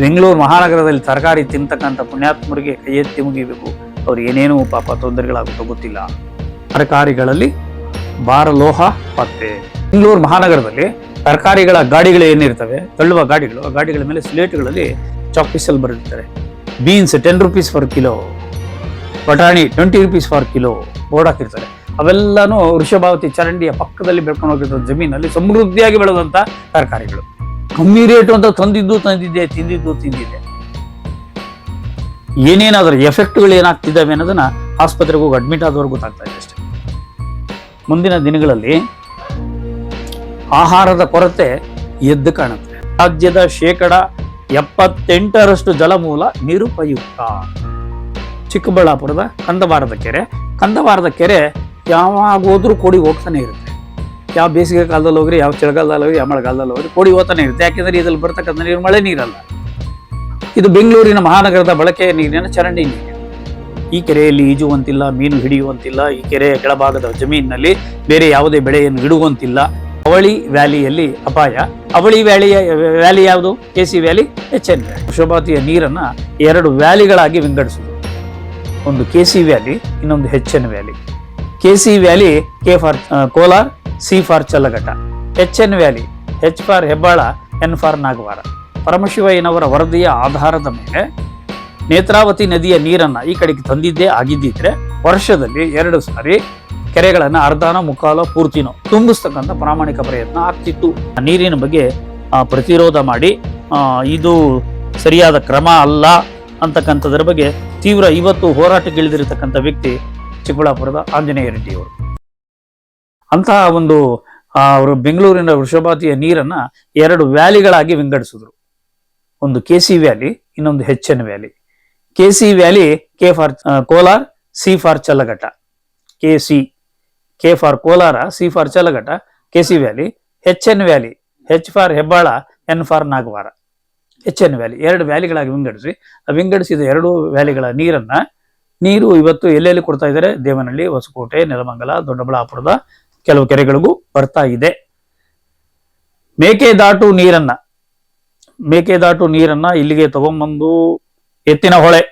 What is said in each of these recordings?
ಬೆಂಗಳೂರು ಮಹಾನಗರದಲ್ಲಿ ತರಕಾರಿ ತಿಂತಕ್ಕಂಥ ಪುಣ್ಯಾತ್ಮರಿಗೆ ಕೈ ಎತ್ತಿ ಮುಗಿಬೇಕು. ಅವ್ರು ಏನೇನು ಪಾಪ ತೊಂದರೆಗಳಾಗುತ್ತೋ ಗೊತ್ತಿಲ್ಲ. ತರಕಾರಿಗಳಲ್ಲಿ ಭಾರಲೋಹ ಪತ್ತೆ. ಬೆಂಗಳೂರು ಮಹಾನಗರದಲ್ಲಿ ತರಕಾರಿಗಳ ಗಾಡಿಗಳು ಏನಿರ್ತವೆ, ತಳ್ಳುವ ಗಾಡಿಗಳು, ಆ ಗಾಡಿಗಳ ಮೇಲೆ ಸ್ಲೇಟ್ಗಳಲ್ಲಿ ಚಾಕ್ಪೀಸಲ್ಲಿ ಬರೆದಿರ್ತಾರೆ. Beans ten rupees for kilo ಬಟಾಣಿ twenty rupees for kilo board ಹಾಕಿರ್ತಾರೆ. ಅವೆಲ್ಲನೂ ವೃಷಭಾವತಿ ಚರಂಡಿಯ ಪಕ್ಕದಲ್ಲಿ ಬೆಳ್ಕೊಂಡು ಹೋಗಿರೋ ಜಮೀನಲ್ಲಿ ಸಮೃದ್ಧಿಯಾಗಿ ಬೆಳೆದಂಥ ತರಕಾರಿಗಳು. ಕಮ್ಮಿ ರೇಟು ಅಂತ ತಂದಿದ್ದು, ತಂದಿದ್ದೆ, ತಿಂದಿದ್ದು, ತಿಂದಿದ್ದೆ. ಏನೇನಾದ್ರೂ ಎಫೆಕ್ಟ್ಗಳು ಏನಾಗ್ತಿದ್ದಾವೆ ಅನ್ನೋದನ್ನ ಆಸ್ಪತ್ರೆಗೆ ಹೋಗಿ ಅಡ್ಮಿಟ್ ಆದವ್ರಿಗೆ ಗೊತ್ತಾಗ್ತಾ ಇದೆ ಅಷ್ಟೇ. ಮುಂದಿನ ದಿನಗಳಲ್ಲಿ ಆಹಾರದ ಕೊರತೆ ಎದ್ದು ಕಾಣುತ್ತೆ. ರಾಜ್ಯದ ಶೇಕಡ ಎಪ್ಪತ್ತೆಂಟರಷ್ಟು ಜಲಮೂಲ ನಿರುಪಯುಕ್ತ. ಚಿಕ್ಕಬಳ್ಳಾಪುರದ ಕಂದವಾರದ ಕೆರೆ. ಕಂದವಾರದ ಕೆರೆ ಯಾವಾಗ ಹೋದ್ರೂ ಕೊಡಿ ಹೋಗ್ತಾನೆ ಇರುತ್ತೆ. ಯಾವ ಬೇಸಿಗೆ ಕಾಲದಲ್ಲಿ ಹೋಗ್ರಿ ಯಾವ ಚಳಿಗಾಲದಲ್ಲಿ ಹೋಗ್ರಿ, ಯಾವ ಮಳೆಗಾಲದಲ್ಲಿ ಹೋಗ್ರಿ, ಕೋಡಿ ಹೋಗ್ತಾನೆ ಇರುತ್ತೆ. ಯಾಕೆಂದ್ರೆ ಇದ್ರಲ್ಲಿ ಬರ್ತಕ್ಕಂಥ ನೀರು ಮಳೆ ನೀರಲ್ಲ. ಇದು ಬೆಂಗಳೂರಿನ ಮಹಾನಗರದ ಬಳಕೆಯ ನೀರಿನ ಚರಂಡಿ ನೀರು. ಈ ಕೆರೆಯಲ್ಲಿ ಈಜುವಂತಿಲ್ಲ, ಮೀನು ಹಿಡಿಯುವಂತಿಲ್ಲ, ಈ ಕೆರೆಯ ಕೆಳಭಾಗದ ಜಮೀನಿನಲ್ಲಿ ಬೇರೆ ಯಾವುದೇ ಬೆಳೆಯನ್ನು ಇಡುವಂತಿಲ್ಲ. ಅವಳಿ ವ್ಯಾಲಿಯಲ್ಲಿ ಅಪಾಯ. ಅವಳಿ ವ್ಯಾಲಿಯ, ವ್ಯಾಲಿ ಯಾವುದು? K C valley H N valley. ನೀರನ್ನು ಎರಡು ವ್ಯಾಲಿಗಳಾಗಿ ವಿಂಗಡಿಸುವುದು. ಒಂದು ಕೆ ಸಿ ವ್ಯಾಲಿ, ಇನ್ನೊಂದು H N valley. K C valley K for Kolar C for Challaghatta H N valley, H for Hebbal, N for Nagavara. ಪರಮಶಿವಯ್ಯನವರ ವರದಿಯ ಆಧಾರದ ಮೇಲೆ ನೇತ್ರಾವತಿ ನದಿಯ ನೀರನ್ನು ಈ ಕಡೆಗೆ ತಂದಿದ್ದೇ ಆಗಿದ್ದಿದ್ರೆ ವರ್ಷದಲ್ಲಿ ಎರಡು ಸಾರಿ ಕೆರೆಗಳನ್ನು ಅರ್ಧನೋ ಮುಕ್ಕಾಲೋ ಪೂರ್ತಿನೋ ತುಂಬಿಸ್ತಕ್ಕಂಥ ಪ್ರಾಮಾಣಿಕ ಪ್ರಯತ್ನ ಆಗ್ತಿತ್ತು. ನೀರಿನ ಬಗ್ಗೆ ಪ್ರತಿರೋಧ ಮಾಡಿ ಇದು ಸರಿಯಾದ ಕ್ರಮ ಅಲ್ಲ ಅಂತಕ್ಕಂಥದ್ರ ಬಗ್ಗೆ ತೀವ್ರ ಇವತ್ತು ಹೋರಾಟಕ್ಕಿಳಿದಿರತಕ್ಕಂಥ ವ್ಯಕ್ತಿ ಚಿಕ್ಕಬಳ್ಳಾಪುರದ ಆಂಜನೇಯ ರೆಡ್ಡಿ ಅವರು ಅಂತಹ ಒಂದು ಅವರು ಬೆಂಗಳೂರಿನ ವೃಷಭಾತಿಯ ನೀರನ್ನ ಎರಡು ವ್ಯಾಲಿಗಳಾಗಿ ವಿಂಗಡಿಸಿದ್ರು. ಒಂದು ಕೆ ಸಿ ವ್ಯಾಲಿ, ಇನ್ನೊಂದು H N valley. K C valley, K for Kolar, C for Challaghatta K C, K for Kolar, C for Challaghatta K C valley H N valley H for Hebbal, N for Nagavara. H N valley, ಎರಡು ವ್ಯಾಲಿಗಳಾಗಿ ವಿಂಗಡಿಸಿ. ವಿಂಗಡಿಸಿದ ಎರಡು ವ್ಯಾಲಿಗಳ ನೀರನ್ನ, ನೀರು ಇವತ್ತು ಎಲ್ಲೆಲ್ಲಿ ಕೊಡ್ತಾ ಇದ್ದಾರೆ? ದೇವನಹಳ್ಳಿ, ಹೊಸಕೋಟೆ, ನೆಲಮಂಗಲ, ದೊಡ್ಡಬಳ್ಳಾಪುರದ ಕೆಲವು ಕೆರೆಗಳಿಗೂ ಬರ್ತಾ ಇದೆ. ಮೇಕೆದಾಟು ನೀರನ್ನ ಮೇಕೆದಾಟು ನೀರನ್ನ ಇಲ್ಲಿಗೆ ತಗೊಂಬಂದು ಎತ್ತಿನ ಹೊಳೆ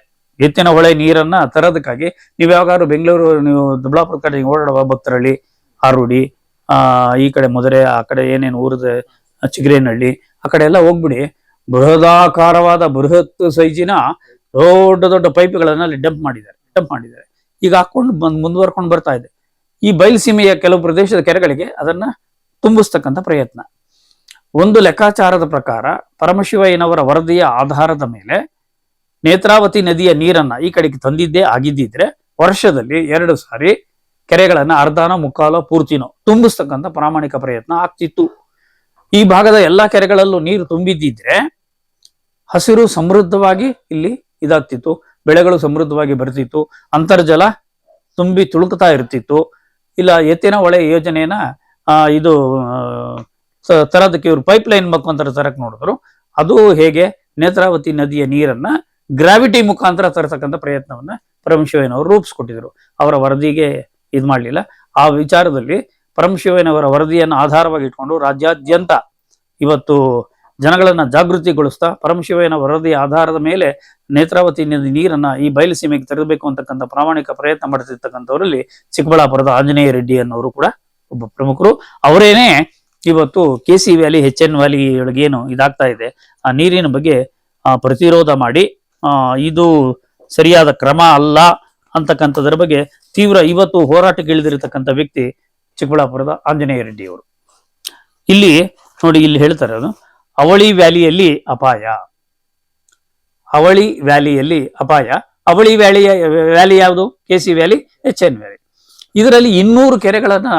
ಎತ್ತಿನ ಹೊಳೆ ನೀರನ್ನ ತರೋದಕ್ಕಾಗಿ ನೀವು ಯಾವಾಗಾದ್ರು ಬೆಂಗಳೂರು, ನೀವು ದೊಡ್ಡಾಪುರ ಕಡೆ ಓಡಾಡುವ ಭಕ್ತರಳ್ಳಿ ಆರುಡಿ ಆ, ಈ ಕಡೆ ಮೊದಲೆ ಆ ಕಡೆ ಏನೇನು ಊರದ ಚಿಗರೇನಹಳ್ಳಿ, ಆ ಕಡೆ ಎಲ್ಲ ಹೋಗ್ಬಿಡಿ. ಬೃಹದಾಕಾರವಾದ ಬೃಹತ್ ಸೈಜಿನ ದೊಡ್ಡ ದೊಡ್ಡ ಪೈಪ್ಗಳನ್ನ ಅಲ್ಲಿ ಡಂಪ್ ಮಾಡಿದ್ದಾರೆ ಡಂಪ್ ಮಾಡಿದ್ದಾರೆ. ಈಗ ಹಾಕೊಂಡು ಬಂದ್, ಮುಂದುವರ್ಕೊಂಡು ಬರ್ತಾ ಇದೆ. ಈ ಬಯಲುಸೀಮೆಯ ಕೆಲವು ಪ್ರದೇಶದ ಕೆರೆಗಳಿಗೆ ಅದನ್ನ ತುಂಬಿಸ್ತಕ್ಕಂಥ ಪ್ರಯತ್ನ. ಒಂದು ಲೆಕ್ಕಾಚಾರದ ಪ್ರಕಾರ ಪರಮಶಿವಯ್ಯನವರ ವರದಿಯ ಆಧಾರದ ಮೇಲೆ ನೇತ್ರಾವತಿ ನದಿಯ ನೀರನ್ನ ಈ ಕಡೆಗೆ ತಂದಿದ್ದೇ ಆಗಿದ್ದಿದ್ರೆ ವರ್ಷದಲ್ಲಿ ಎರಡು ಸಾರಿ ಕೆರೆಗಳನ್ನ ಅರ್ಧನೋ ಮುಕ್ಕಾಲೋ ಪೂರ್ತಿನೋ ತುಂಬಿಸ್ತಕ್ಕಂಥ ಪ್ರಾಮಾಣಿಕ ಪ್ರಯತ್ನ ಆಗ್ತಿತ್ತು. ಈ ಭಾಗದ ಎಲ್ಲಾ ಕೆರೆಗಳಲ್ಲೂ ನೀರು ತುಂಬಿದ್ದಿದ್ರೆ ಹಸಿರು ಸಮೃದ್ಧವಾಗಿ ಇಲ್ಲಿ ಇದಾಗ್ತಿತ್ತು. ಬೆಳೆಗಳು ಸಮೃದ್ಧವಾಗಿ ಬರ್ತಿತ್ತು. ಅಂತರ್ಜಲ ತುಂಬಿ ತುಳುಕ್ತಾ ಇರ್ತಿತ್ತು. ಇಲ್ಲ, ಎತ್ತಿನ ಹೊಳೆ ಯೋಜನೆಯನ್ನ ಇದು ತರೋದಕ್ಕೆ ಇವರು ಪೈಪ್ ಲೈನ್ ಮುಖಾಂತರ ತರಕ್ ನೋಡಿದ್ರು. ಅದು ಹೇಗೆ? ನೇತ್ರಾವತಿ ನದಿಯ ನೀರನ್ನ ಗ್ರಾವಿಟಿ ಮುಖಾಂತರ ತರತಕ್ಕಂಥ ಪ್ರಯತ್ನವನ್ನ ಪರಮಶಿವಯ್ಯನವರು ರೂಪಿಸ್ಕೊಟ್ಟಿದ್ರು. ಅವರ ವರದಿಗೆ ಇದು ಮಾಡಲಿಲ್ಲ. ಆ ವಿಚಾರದಲ್ಲಿ ಪರಮಶಿವಯ್ಯನವರ ವರದಿಯನ್ನು ಆಧಾರವಾಗಿ ಇಟ್ಕೊಂಡು ರಾಜ್ಯಾದ್ಯಂತ ಇವತ್ತು ಜನಗಳನ್ನ ಜಾಗೃತಿಗೊಳಿಸ್ತಾ ಪರಮಶಿವಯ್ಯನ ವರದಿ ಆಧಾರದ ಮೇಲೆ ನೇತ್ರಾವತಿ ನೀರನ್ನ ಈ ಬಯಲುಸೀಮೆಗೆ ತರಬೇಕು ಅಂತಕ್ಕಂಥ ಪ್ರಾಮಾಣಿಕ ಪ್ರಯತ್ನ ಮಾಡ್ತಿರ್ತಕ್ಕಂಥವರಲ್ಲಿ ಚಿಕ್ಕಬಳ್ಳಾಪುರದ ಆಂಜನೇಯ ರೆಡ್ಡಿ ಅನ್ನೋರು ಕೂಡ ಒಬ್ಬ ಪ್ರಮುಖರು. ಅವರೇನೆ ಇವತ್ತು K C valley H N valley ಏನು ಇದಾಗ್ತಾ ಇದೆ. ಆ ನೀರಿನ ಬಗ್ಗೆ ಪ್ರತಿರೋಧ ಮಾಡಿ ಇದು ಸರಿಯಾದ ಕ್ರಮ ಅಲ್ಲ ಅಂತಕ್ಕಂಥದ್ರ ಬಗ್ಗೆ ತೀವ್ರ ಇವತ್ತು ಹೋರಾಟಕ್ಕೆ ಇಳಿದಿರತಕ್ಕಂಥ ವ್ಯಕ್ತಿ ಚಿಕ್ಕಬಳ್ಳಾಪುರದ ಆಂಜನೇಯ ರೆಡ್ಡಿ ಅವರು. ಇಲ್ಲಿ ನೋಡಿ, ಇಲ್ಲಿ ಹೇಳ್ತಾರೆ ಅದು. ಅವಳಿ ವ್ಯಾಲಿಯಲ್ಲಿ ಅಪಾಯ. ಅವಳಿ ವ್ಯಾಲಿಯಲ್ಲಿ ಅಪಾಯ. ಅವಳಿ ವ್ಯಾಲಿಯ, ವ್ಯಾಲಿ ಯಾವುದು? K C valley H N valley. ಇದರಲ್ಲಿ ಇನ್ನೂರು ಕೆರೆಗಳನ್ನ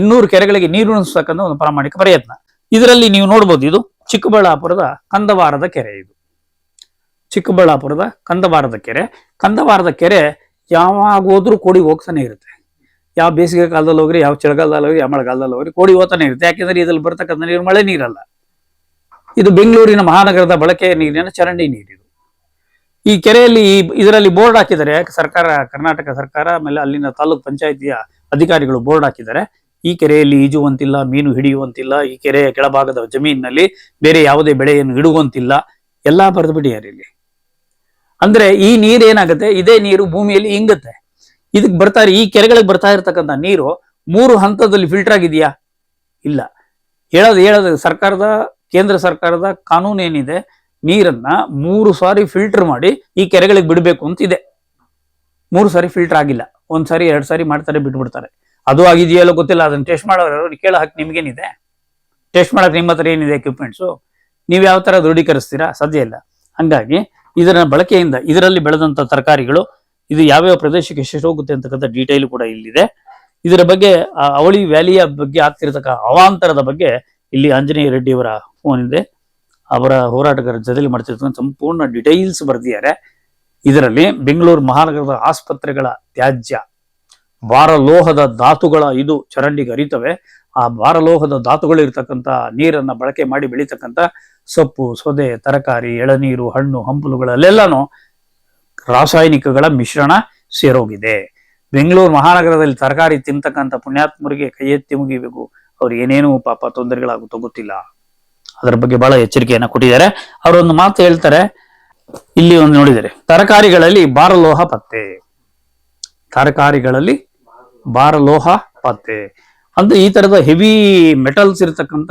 ಇನ್ನೂರು ಕೆರೆಗಳಿಗೆ ನೀರು ಉಣಿಸ್ತಕ್ಕಂಥ ಒಂದು ಪ್ರಾಮಾಣಿಕ ಪ್ರಯತ್ನ. ಇದರಲ್ಲಿ ನೀವು ನೋಡ್ಬೋದು, ಇದು ಚಿಕ್ಕಬಳ್ಳಾಪುರದ ಕಂದವಾರದ ಕೆರೆ ಇದು. ಚಿಕ್ಕಬಳ್ಳಾಪುರದ ಕಂದವಾರದ ಕೆರೆ. ಕಂದವಾರದ ಕೆರೆ ಯಾವಾಗ ಹೋದ್ರೂ ಕೋಡಿ ಹೋಗ್ತಾನೆ ಇರುತ್ತೆ. ಯಾವ ಬೇಸಿಗೆ ಕಾಲದಲ್ಲಿ ಹೋಗ್ರಿ, ಯಾವ ಚಳಿಗಾಲದಲ್ಲಿ ಹೋಗ್ರಿ, ಯಾವ ಮಳೆಗಾಲದಲ್ಲಿ ಹೋಗ್ರಿ, ಕೋಡಿ ಹೋಗ್ತಾನೆ ಇರುತ್ತೆ. ಯಾಕೆಂದ್ರೆ ಇದ್ರಲ್ಲಿ ಬರ್ತಕ್ಕಂಥ ನೀರು ಮಳೆ ನೀರಲ್ಲ. ಇದು ಬೆಂಗಳೂರಿನ ಮಹಾನಗರದ ಬಳಕೆಯ ನೀರಿನ ಚರಂಡಿ ನೀರಿದು ಈ ಕೆರೆಯಲ್ಲಿ ಇದರಲ್ಲಿ ಬೋರ್ಡ್ ಹಾಕಿದರೆ ಸರ್ಕಾರ, ಕರ್ನಾಟಕ ಸರ್ಕಾರ, ಆಮೇಲೆ ಅಲ್ಲಿನ ತಾಲೂಕ್ ಪಂಚಾಯತಿಯ ಅಧಿಕಾರಿಗಳು ಬೋರ್ಡ್ ಹಾಕಿದ್ದಾರೆ. ಈ ಕೆರೆಯಲ್ಲಿ ಈಜುವಂತಿಲ್ಲ, ಮೀನು ಹಿಡಿಯುವಂತಿಲ್ಲ, ಈ ಕೆರೆಯ ಕೆಳಭಾಗದ ಜಮೀನಿನಲ್ಲಿ ಬೇರೆ ಯಾವುದೇ ಬೆಳೆಯನ್ನು ಇಡುವಂತಿಲ್ಲ. ಎಲ್ಲಾ ಬರೆದು ಬಿಟ್ಟಿದ್ದಾರೆ ಇಲ್ಲಿ. ಅಂದ್ರೆ ಈ ನೀರೇನಾಗುತ್ತೆ ಇದೇ ನೀರು ಭೂಮಿಯಲ್ಲಿ ಇಂಗುತ್ತೆ. ಇದಕ್ಕೆ ಬರ್ತಾ ಈ ಕೆರೆಗಳಿಗೆ ಬರ್ತಾ ಇರತಕ್ಕಂತ ನೀರು ಮೂರು ಹಂತದಲ್ಲಿ ಫಿಲ್ಟರ್ ಆಗಿದೆಯಾ? ಇಲ್ಲ. ಹೇಳೋದು ಹೇಳೋದು ಸರ್ಕಾರದ ಕೇಂದ್ರ ಸರ್ಕಾರದ ಕಾನೂನು ಏನಿದೆ ನೀರನ್ನ ಮೂರು ಸಾರಿ ಫಿಲ್ಟರ್ ಮಾಡಿ ಈ ಕೆರೆಗಳಿಗೆ ಬಿಡಬೇಕು ಅಂತ ಇದೆ ಮೂರು ಸಾರಿ ಫಿಲ್ಟರ್ ಆಗಿಲ್ಲ. ಒಂದ್ ಸಾರಿ, ಎರಡ್ ಸಾರಿ ಮಾಡ್ತಾರೆ, ಬಿಟ್ಬಿಡ್ತಾರೆ. ಅದು ಆಗಿದೆಯಲ್ಲೋ ಗೊತ್ತಿಲ್ಲ. ಅದನ್ನ ಟೆಸ್ಟ್ ಮಾಡೋರು ಕೇಳ ಹಾಕಿ, ನಿಮ್ಗೇನಿದೆ? ಟೆಸ್ಟ್ ಮಾಡಕ್ ನಿಮ್ಮ ಹತ್ರ ಏನಿದೆ ಎಕ್ವಿಪ್ಮೆಂಟ್ಸು ನೀವು ಯಾವ ತರ ದೃಢೀಕರಿಸ್ತೀರಾ? ಸಾಧ್ಯ ಇಲ್ಲ. ಹಂಗಾಗಿ ಇದರ ಬಳಕೆಯಿಂದ, ಇದರಲ್ಲಿ ಬೆಳೆದಂತ ತರಕಾರಿಗಳು, ಇದು ಯಾವ್ಯಾವ ಪ್ರದೇಶಕ್ಕೆ ಎಷ್ಟು ಹೋಗುತ್ತೆ ಅಂತಕ್ಕಂಥ ಡೀಟೇಲ್ ಕೂಡ ಇಲ್ಲಿದೆ. ಇದರ ಬಗ್ಗೆ ಅವಳಿ ವ್ಯಾಲಿಯ ಬಗ್ಗೆ ಆಗ್ತಿರ್ತಕ್ಕ ಅವಾಂತರದ ಬಗ್ಗೆ ಇಲ್ಲಿ ಆಂಜನೇಯ ರೆಡ್ಡಿ ಅವರ ಫೋನ್ ಇದೆ. ಅವರ ಹೋರಾಟಗಾರ ಜೊತೆಲಿ ಮಾಡ್ತಿರ್ತಕ್ಕಂಥ ಸಂಪೂರ್ಣ ಡಿಟೈಲ್ಸ್ ಬರೆದಿದ್ದಾರೆ. ಇದರಲ್ಲಿ ಬೆಂಗಳೂರು ಮಹಾನಗರದ ಆಸ್ಪತ್ರೆಗಳ ತ್ಯಾಜ್ಯ, ಭಾರಲೋಹದ ಧಾತುಗಳ ಇದು ಚರಂಡಿಗೆ ಹರಿತವೆ. ಆ ಭಾರಲೋಹದ ಧಾತುಗಳು ಇರ್ತಕ್ಕಂಥ ನೀರನ್ನ ಬಳಕೆ ಮಾಡಿ ಬೆಳೀತಕ್ಕಂಥ ಸೊಪ್ಪು, ಸೊದೆ, ತರಕಾರಿ, ಎಳನೀರು, ಹಣ್ಣು, ಹಂಪಲುಗಳಲ್ಲೆಲ್ಲನೂ ರಾಸಾಯನಿಕಗಳ ಮಿಶ್ರಣ ಸೇರೋಗಿದೆ. ಬೆಂಗಳೂರು ಮಹಾನಗರದಲ್ಲಿ ತರಕಾರಿ ತಿಂತಕ್ಕಂಥ ಪುಣ್ಯಾತ್ಮರಿಗೆ ಕೈ ಎತ್ತಿ ಮುಗಿಬೇಕು. ಅವ್ರು ಏನೇನು ಪಾಪ ತೊಂದರೆಗಳಾಗುತ್ತೋ ಗೊತ್ತಿಲ್ಲ. ಅದರ ಬಗ್ಗೆ ಬಹಳ ಎಚ್ಚರಿಕೆಯನ್ನ ಕೊಟ್ಟಿದ್ದಾರೆ. ಅವರೊಂದು ಮಾತು ಹೇಳ್ತಾರೆ. ಇಲ್ಲಿ ಒಂದು ನೋಡಿದರೆ, ತರಕಾರಿಗಳಲ್ಲಿ ಬಾರಲೋಹ ಪತ್ತೆ. ತರಕಾರಿಗಳಲ್ಲಿ ಬಾರಲೋಹ ಪತ್ತೆ. ಅಂದ್ರೆ ಈ ತರದ ಹೆವಿ ಮೆಟಲ್ಸ್ ಇರತಕ್ಕಂತ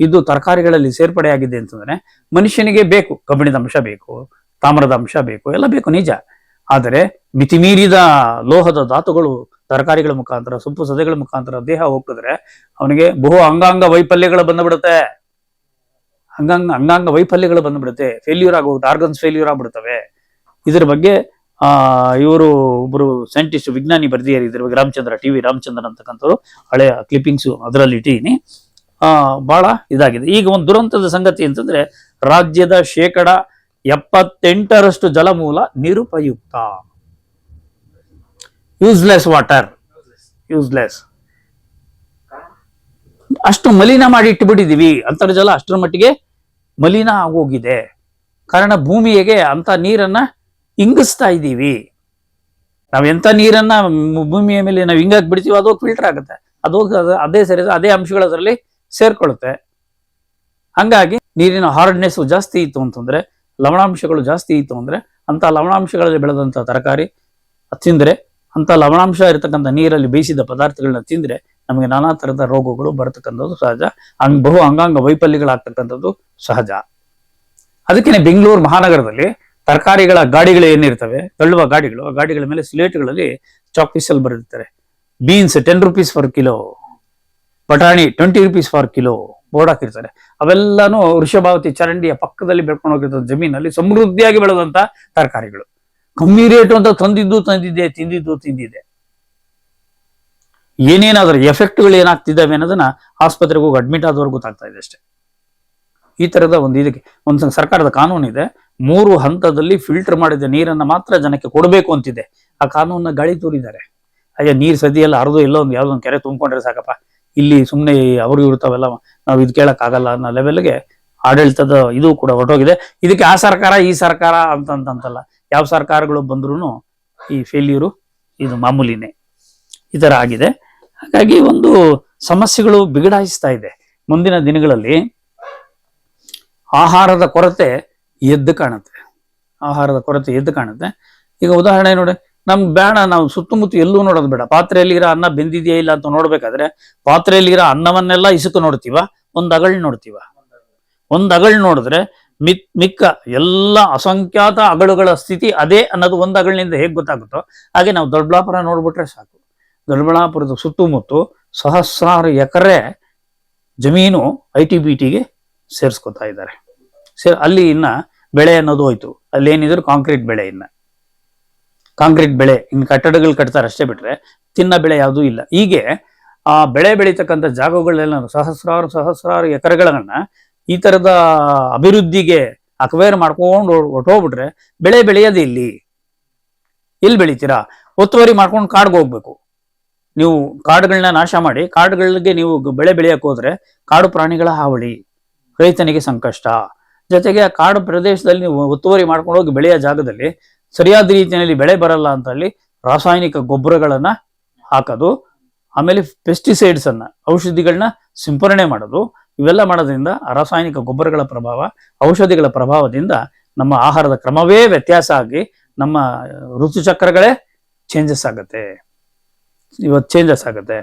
ಇದು ತರಕಾರಿಗಳಲ್ಲಿ ಸೇರ್ಪಡೆ ಆಗಿದೆ ಅಂತಂದ್ರೆ, ಮನುಷ್ಯನಿಗೆ ಬೇಕು, ಕಬ್ಬಿಣದ ಅಂಶ ಬೇಕು, ತಾಮ್ರದ ಅಂಶ ಬೇಕು, ಎಲ್ಲ ಬೇಕು ನಿಜ. ಆದರೆ ಮಿತಿಮೀರಿದ ಲೋಹದ ಧಾತುಗಳು ತರಕಾರಿಗಳ ಮುಖಾಂತರ, ಸೊಪ್ಪು ಸದೆಗಳ ಮುಖಾಂತರ ದೇಹ ಹೋಗ್ತಿದ್ರೆ ಅವನಿಗೆ ಬಹು ಅಂಗಾಂಗ ವೈಫಲ್ಯಗಳು ಬಂದ್ಬಿಡುತ್ತೆ. ಅಂಗಾಂಗ ಅಂಗಾಂಗ ವೈಫಲ್ಯಗಳು ಬಂದ್ಬಿಡುತ್ತೆ. ಫೇಲ್ಯೂರ್ ಆಗೋದು ಆರ್ಗನ್ಸ್ ಫೇಲ್ಯೂರ್ ಆಗ್ಬಿಡ್ತವೆ. ಇದ್ರ ಬಗ್ಗೆ, ಆ, ಇವರು ಒಬ್ರು ಸೈಂಟಿಸ್ಟ್ ವಿಜ್ಞಾನಿ ಬರ್ದಿದ್ದಾರೆ. ಇದ್ರ ಬಗ್ಗೆ ರಾಮಚಂದ್ರ, ಟಿ ವಿ ರಾಮಚಂದ್ರ ಅಂತಕ್ಕಂಥವ್ರು. ಹಳೆಯ ಕ್ಲಿಪ್ಪಿಂಗ್ಸ್ ಅದರಲ್ಲಿ ಇಟ್ಟೀನಿ ಆ ಬಹಳ ಇದಾಗಿದೆ. ಈಗ ಒಂದು ದುರಂತದ ಸಂಗತಿ ಅಂತಂದ್ರೆ, ರಾಜ್ಯದ ಶೇಕಡ ಎಪ್ಪತ್ತೆಂಟರಷ್ಟು ಜಲಮೂಲ ನಿರುಪಯುಕ್ತ. Useless water. ಯೂಸ್ಲೆಸ್. ಅಷ್ಟು ಮಲಿನ ಮಾಡಿ ಇಟ್ಟುಬಿಟ್ಟಿದೀವಿ ಅಂತರ್ಜಲ ಅಷ್ಟರ ಮಟ್ಟಿಗೆ ಮಲಿನ ಆಗೋಗಿದೆ. ಕಾರಣ ಭೂಮಿಗೆ ಅಂತ ನೀರನ್ನ ಇಂಗಿಸ್ತಾ ಇದ್ದೀವಿ. ನಾವ್ ಎಂತ ನೀರನ್ನ ಭೂಮಿಯ ಮೇಲೆ ನಾವು ಹಿಂಗಾಕ್ ಬಿಡ್ತೀವಿ ಅದು ಫಿಲ್ಟರ್ ಆಗುತ್ತೆ. ಅದು ಅದೇ ಸರಿ, ಅದೇ ಅಂಶಗಳು ಅದರಲ್ಲಿ ಸೇರ್ಕೊಳ್ಳುತ್ತೆ ಹಂಗಾಗಿ ನೀರಿನ ಹಾರ್ಡ್ನೆಸ್ ಜಾಸ್ತಿ ಇತ್ತು ಅಂತಂದ್ರೆ, ಲವಣಾಂಶಗಳು ಜಾಸ್ತಿ ಇತ್ತು ಅಂದ್ರೆ ಅಂತ ಲವಣಾಂಶಗಳಲ್ಲಿ ಬೆಳೆದಂತ ತರಕಾರಿ ತಿಂದ್ರೆ ಅಂತ ಲವಣಾಂಶ ಇರತಕ್ಕಂಥ ನೀರಲ್ಲಿ ಬೇಯಿಸಿದ ಪದಾರ್ಥಗಳನ್ನ ತಿಂದ್ರೆ ನಮಗೆ ನಾನಾ ತರದ ರೋಗಗಳು ಬರತಕ್ಕಂಥದ್ದು ಸಹಜ. ಅಂಗ್ ಬಹು ಅಂಗಾಂಗ ವೈಫಲ್ಯಗಳಾಗ್ತಕ್ಕಂಥದ್ದು ಸಹಜ. ಅದಕ್ಕೆ ಬೆಂಗಳೂರು ಮಹಾನಗರದಲ್ಲಿ ತರಕಾರಿಗಳ ಗಾಡಿಗಳು ಏನಿರ್ತವೆ, ತಳ್ಳುವ ಗಾಡಿಗಳು, ಆ ಗಾಡಿಗಳ ಮೇಲೆ ಸ್ಲೇಟ್ಗಳಲ್ಲಿ ಚಾಕ್ ಪೀಸಲ್ಲಿ ಬರೆದಿರ್ತಾರೆ. Beans ten rupees for kilo ಬಟಾಣಿ twenty rupees for kilo board ಹಾಕಿರ್ತಾರೆ. ಅವೆಲ್ಲಾನು ವೃಷಭಾವತಿ ಚರಂಡಿಯ ಪಕ್ಕದಲ್ಲಿ ಬೆಳ್ಕೊಂಡು ಹೋಗಿರ್ತದೆ ಜಮೀನಲ್ಲಿ ಸಮೃದ್ಧಿಯಾಗಿ ಬೆಳೆದಂತ ತರಕಾರಿಗಳು. ಕಮ್ಮಿ ರೇಟು ಅಂತ ತಂದಿದ್ದು, ತಂದಿದ್ದೆ, ತಿಂದಿದ್ದು ತಿಂದಿದೆ ಏನೇನಾದ್ರೂ ಎಫೆಕ್ಟ್ಗಳು ಏನಾಗ್ತಿದ್ದಾವೆ ಅನ್ನೋದನ್ನ ಆಸ್ಪತ್ರೆಗೆ ಅಡ್ಮಿಟ್ ಆದವ್ರಿಗೆ ಗೊತ್ತಾಗ್ತಾ ಇದೆ ಅಷ್ಟೇ. ಈ ತರದ ಒಂದು ಇದಕ್ಕೆ, ಒಂದು ಸರ್ಕಾರದ ಕಾನೂನು ಇದೆ ಮೂರು ಹಂತದಲ್ಲಿ ಫಿಲ್ಟರ್ ಮಾಡಿದ ನೀರನ್ನ ಮಾತ್ರ ಜನಕ್ಕೆ ಕೊಡಬೇಕು ಅಂತಿದೆ. ಆ ಕಾನೂನನ್ನ ಗಾಳಿ ತೂರಿದ್ದಾರೆ. ಅಯ್ಯ, ನೀರ್ ಸದಿಯಲ್ಲ, ಹರಿದು ಎಲ್ಲೋ ಒಂದು ಯಾವ್ದೊಂದು ಕೆರೆ ತುಂಬಿಕೊಂಡ್ರೆ ಸಾಕಪ್ಪ. ಇಲ್ಲಿ ಸುಮ್ಮನೆ ಅವರು ಇರ್ತಾವೆಲ್ಲ ನಾವು ಇದು ಕೇಳಕ್ಕಾಗಲ್ಲ ಅನ್ನೋ ಲೆವೆಲ್ಗೆ ಆಡಳಿತದ ಇದು ಕೂಡ ಹೊರಟೋಗಿದೆ. ಇದಕ್ಕೆ ಆ ಸರ್ಕಾರ, ಈ ಸರ್ಕಾರ ಅಂತಂತಲ್ಲ ಯಾವ ಸರ್ಕಾರಗಳು ಬಂದ್ರು ಈ ಫೇಲ್ಯೂರು ಇದು ಮಾಮೂಲಿನೇ ಈ ತರ ಆಗಿದೆ. ಹಾಗಾಗಿ ಒಂದು ಸಮಸ್ಯೆಗಳು ಬಿಗಡಾಯಿಸ್ತಾ ಇದೆ. ಮುಂದಿನ ದಿನಗಳಲ್ಲಿ ಆಹಾರದ ಕೊರತೆ ಎದ್ದು ಕಾಣುತ್ತೆ. ಆಹಾರದ ಕೊರತೆ ಎದ್ದು ಕಾಣುತ್ತೆ. ಈಗ ಉದಾಹರಣೆ ನೋಡಿ ನಮ್ಗೆ ಬೇಡ ನಾವು ಸುತ್ತಮುತ್ತ ಎಲ್ಲೂ ನೋಡೋದು ಬೇಡ. ಪಾತ್ರೆಯಲ್ಲಿ ಇರೋ ಅನ್ನ ಬೆಂದಿದೆಯಾ ಇಲ್ಲ ಅಂತ ನೋಡ್ಬೇಕಾದ್ರೆ ಪಾತ್ರೆಯಲ್ಲಿ ಇರೋ ಅನ್ನವನ್ನೆಲ್ಲ ಇಸುಕು ನೋಡ್ತೀವ, ಒಂದ್ ಅಗಳ್ ನೋಡ್ತೀವ. ಒಂದ್ ಅಗಳ್ ನೋಡಿದ್ರೆ ಮಿಕ್, ಮಿಕ್ಕ ಎಲ್ಲ ಅಸಂಖ್ಯಾತ ಅಗಳುಗಳ ಸ್ಥಿತಿ ಅದೇ ಅನ್ನೋದು ಒಂದು ಅಗಳಿನಿಂದ ಹೇಗೆ ಗೊತ್ತಾಗುತ್ತೋ ಹಾಗೆ ನಾವು ದೊಡ್ಡಬಳ್ಳಾಪುರ ನೋಡ್ಬಿಟ್ರೆ ಸಾಕು. ದೊಡ್ಡಬಳ್ಳಾಪುರದ ಸುತ್ತಮುತ್ತ ಸಹಸ್ರಾರು ಎಕರೆ ಜಮೀನು ಐ ಟಿ ಬಿ ಟಿಗೆ ಸೇರಿಸ್ಕೊತಾ ಇದ್ದಾರೆ. ಸೇ, ಅಲ್ಲಿ ಇನ್ನ ಬೆಳೆ ಅನ್ನೋದು ಹೋಯ್ತು. ಅಲ್ಲಿ ಏನಿದ್ರು ಕಾಂಕ್ರೀಟ್ ಬೆಳೆ ಇನ್ನ. ಕಾಂಕ್ರೀಟ್ ಬೆಳೆ ಇನ್ನು ಕಟ್ಟಡಗಳು ಕಟ್ತಾರೆ ಅಷ್ಟೇ ಬಿಟ್ರೆ ತಿನ್ನ ಬೆಳೆ ಯಾವುದೂ ಇಲ್ಲ. ಹೀಗೆ ಆ ಬೆಳೆ ಬೆಳೀತಕ್ಕಂಥ ಜಾಗಗಳೆಲ್ಲ ಸಹಸ್ರಾರು ಸಹಸ್ರಾರು ಎಕರೆಗಳನ್ನ ಈ ತರದ ಅಭಿವೃದ್ಧಿಗೆ ಅಕ್ವೇರ್ ಮಾಡ್ಕೊಂಡು ಹೊಟ್ಟೋಗ್ಬಿಟ್ರೆ ಬೆಳೆ ಬೆಳೆಯೋದು ಇಲ್ಲಿ. ಎಲ್ಲಿ ಬೆಳಿತೀರಾ? ಒತ್ತುವರಿ ಮಾಡ್ಕೊಂಡು ಕಾಡ್ಗೆ ಹೋಗ್ಬೇಕು. ನೀವು ಕಾಡುಗಳನ್ನ ನಾಶ ಮಾಡಿ, ಕಾಡುಗಳಿಗೆ ನೀವು ಬೆಳೆ ಬೆಳೆಯಕ್ಕೆ ಹೋದ್ರೆ ಕಾಡು ಪ್ರಾಣಿಗಳ ಹಾವಳಿ, ರೈತನಿಗೆ ಸಂಕಷ್ಟ. ಜೊತೆಗೆ ಆ ಕಾಡು ಪ್ರದೇಶದಲ್ಲಿ ನೀವು ಒತ್ತುವರಿ ಮಾಡ್ಕೊಂಡು ಹೋಗಿ ಬೆಳೆಯೋ ಜಾಗದಲ್ಲಿ ಸರಿಯಾದ ರೀತಿಯಲ್ಲಿ ಬೆಳೆ ಬರಲ್ಲ ಅಂತ ಹೇಳಿ ರಾಸಾಯನಿಕ ಗೊಬ್ಬರಗಳನ್ನ ಹಾಕೋದು, ಆಮೇಲೆ ಪೆಸ್ಟಿಸೈಡ್ಸ್ ಅನ್ನ ಔಷಧಿಗಳನ್ನ ಸಿಂಪರಣೆ ಮಾಡೋದು ಇವೆಲ್ಲ ಮಾಡೋದ್ರಿಂದ ರಾಸಾಯನಿಕ ಗೊಬ್ಬರಗಳ ಪ್ರಭಾವ, ಔಷಧಿಗಳ ಪ್ರಭಾವದಿಂದ ನಮ್ಮ ಆಹಾರದ ಕ್ರಮವೇ ವ್ಯತ್ಯಾಸ ಆಗಿ ನಮ್ಮ ಋತುಚಕ್ರಗಳೇ ಚೇಂಜಸ್ ಆಗುತ್ತೆ. ಇವತ್ತು ಚೇಂಜಸ್ ಆಗುತ್ತೆ.